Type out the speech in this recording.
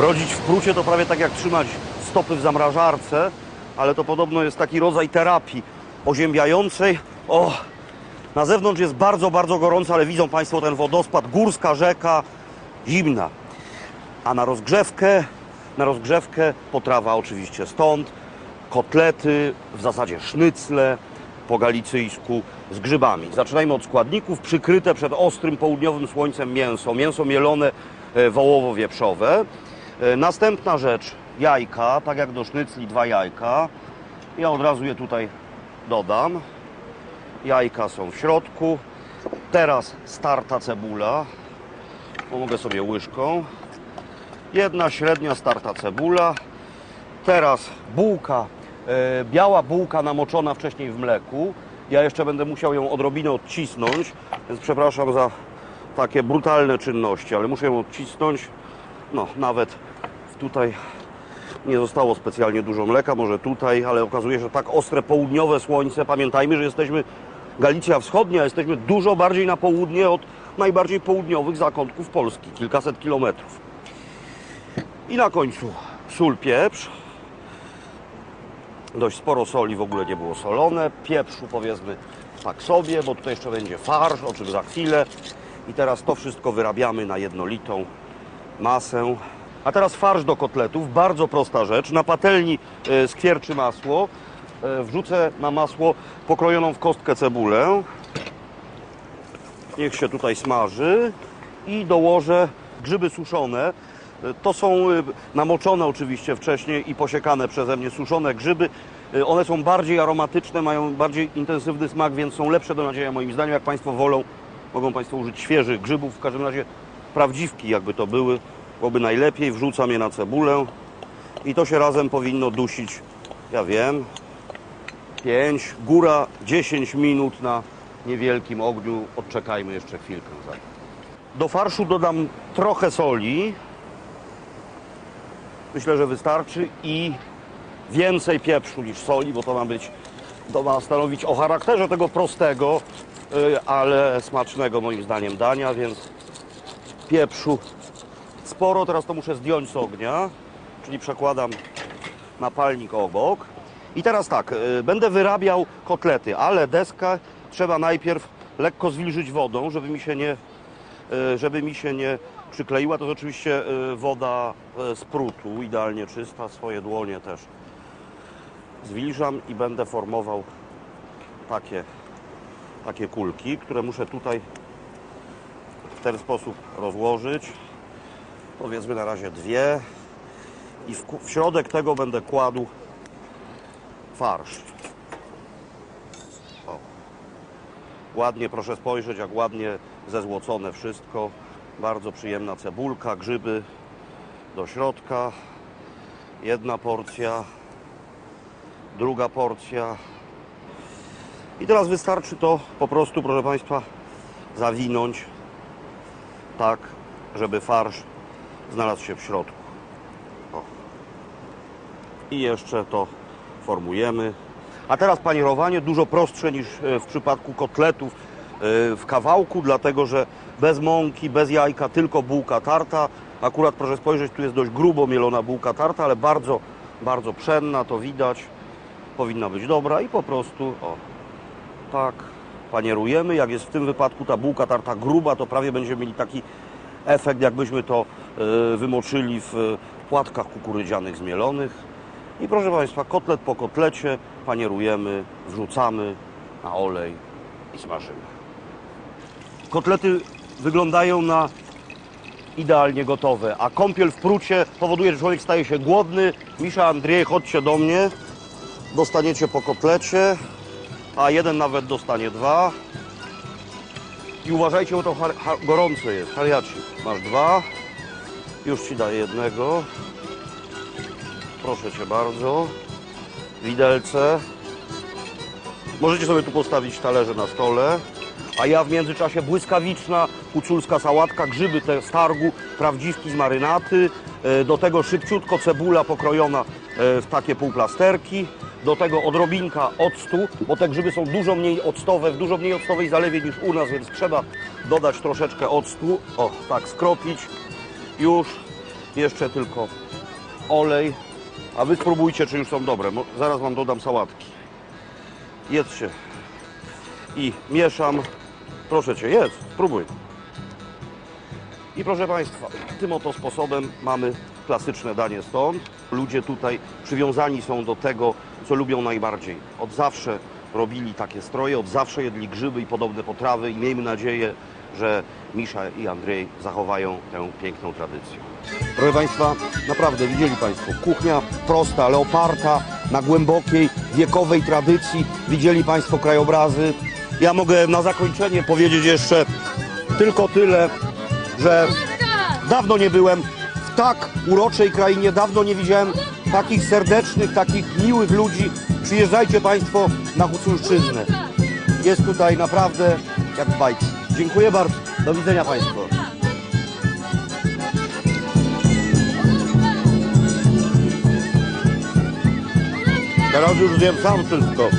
Brodzić w prucie to prawie tak jak trzymać stopy w zamrażarce, ale to podobno jest taki rodzaj terapii oziębiającej. O, na zewnątrz jest bardzo, bardzo gorąco, ale widzą Państwo ten wodospad, górska rzeka, zimna. A na rozgrzewkę, na rozgrzewkę potrawa oczywiście stąd, kotlety, w zasadzie sznycle po galicyjsku z grzybami. Zaczynajmy od składników, przykryte przed ostrym południowym słońcem mięso, mięso mielone e, wołowo-wieprzowe. E, Następna rzecz, jajka, tak jak do sznycli dwa jajka. Ja od razu je tutaj dodam. Jajka są w środku. Teraz starta cebula. Pomogę sobie łyżką. Jedna średnia starta cebula. Teraz bułka, e, biała bułka namoczona wcześniej w mleku. Ja jeszcze będę musiał ją odrobinę odcisnąć, więc przepraszam za takie brutalne czynności, ale muszę ją odcisnąć. No, nawet tutaj nie zostało specjalnie dużo mleka, może tutaj, ale okazuje się, że tak ostre południowe słońce. Pamiętajmy, że jesteśmy Galicja Wschodnia, jesteśmy dużo bardziej na południe od najbardziej południowych zakątków Polski, kilkaset kilometrów. I na końcu sól, pieprz. Dość sporo soli w ogóle nie było solone. Pieprzu powiedzmy tak sobie, bo tutaj jeszcze będzie farsz, o czym za chwilę. I teraz to wszystko wyrabiamy na jednolitą masę. A teraz farsz do kotletów, bardzo prosta rzecz. Na patelni e, skwierczy masło. E, Wrzucę na masło pokrojoną w kostkę cebulę. Niech się tutaj smaży i dołożę grzyby suszone. E, To są namoczone oczywiście wcześniej i posiekane przeze mnie suszone grzyby. One są bardziej aromatyczne, mają bardziej intensywny smak, więc są lepsze do nadzieja moim zdaniem. Jak Państwo wolą, mogą Państwo użyć świeżych grzybów. W każdym razie prawdziwki jakby to były, byłoby najlepiej. Wrzucam je na cebulę i to się razem powinno dusić, ja wiem, 5, góra 10 minut na niewielkim ogniu. Odczekajmy jeszcze chwilkę. Do farszu dodam trochę soli. Myślę, że wystarczy i więcej pieprzu niż soli, bo to ma być, to ma stanowić o charakterze tego prostego, y, ale smacznego moim zdaniem dania, więc pieprzu sporo. Teraz to muszę zdjąć z ognia, czyli przekładam na palnik obok. I teraz tak, y, będę wyrabiał kotlety, ale deskę trzeba najpierw lekko zwilżyć wodą, żeby mi się nie, y, żeby mi się nie przykleiła. To jest oczywiście y, woda z prutu, idealnie czysta, swoje dłonie też zwilżam i będę formował takie, takie kulki, które muszę tutaj w ten sposób rozłożyć. Powiedzmy na razie dwie i w, w środek tego będę kładł farsz. O. Ładnie proszę spojrzeć, jak ładnie zezłocone wszystko. Bardzo przyjemna cebulka, grzyby do środka. Jedna porcja, druga porcja. I teraz wystarczy to po prostu, proszę Państwa, zawinąć tak, żeby farsz znalazł się w środku. O. I jeszcze to formujemy. A teraz panierowanie dużo prostsze niż e, w przypadku kotletów e, w kawałku, dlatego że bez mąki, bez jajka, tylko bułka tarta. Akurat proszę spojrzeć, tu jest dość grubo mielona bułka tarta, ale bardzo, bardzo pszenna, to widać. Powinna być dobra i po prostu o, tak panierujemy. Jak jest w tym wypadku ta bułka tarta gruba, to prawie będziemy mieli taki efekt, jakbyśmy to e, wymoczyli w e, płatkach kukurydzianych zmielonych. I proszę Państwa, kotlet po kotlecie panierujemy, wrzucamy na olej i smażymy. Kotlety wyglądają na idealnie gotowe, a kąpiel w prucie powoduje, że człowiek staje się głodny. Misza, Andrzej, chodźcie do mnie. Dostaniecie po kotlecie, a jeden nawet dostanie dwa. I uważajcie, bo to gorące jest. Hariaci, masz dwa. Już ci daję jednego. Proszę cię bardzo. Widelce. Możecie sobie tu postawić talerze na stole. A ja w międzyczasie błyskawiczna huculska sałatka, grzyby te z targu, prawdziwki z marynaty. e, Do tego szybciutko cebula pokrojona e, w takie półplasterki. Do tego odrobinka octu, bo te grzyby są dużo mniej octowe, w dużo mniej octowej zalewie niż u nas, więc trzeba dodać troszeczkę octu. O, tak, skropić. Już Jeszcze tylko olej. A wy spróbujcie, czy już są dobre. Zaraz wam dodam sałatki. Jedzcie. I mieszam. Proszę cię, jedz, spróbuj. I proszę Państwa, tym oto sposobem mamy klasyczne danie stąd. Ludzie tutaj przywiązani są do tego, co lubią najbardziej. Od zawsze robili takie stroje, od zawsze jedli grzyby i podobne potrawy i miejmy nadzieję, że Misza i Andrzej zachowają tę piękną tradycję. Proszę Państwa, naprawdę widzieli Państwo, kuchnia prosta, ale oparta na głębokiej, wiekowej tradycji. Widzieli Państwo krajobrazy. Ja mogę na zakończenie powiedzieć jeszcze tylko tyle, że dawno nie byłem w tak uroczej krainie, dawno nie widziałem takich serdecznych, takich miłych ludzi. Przyjeżdżajcie Państwo na Huculszczyznę. Jest tutaj naprawdę jak w bajce. Dziękuję bardzo. Do widzenia Państwu. Teraz już wiem sam wszystko.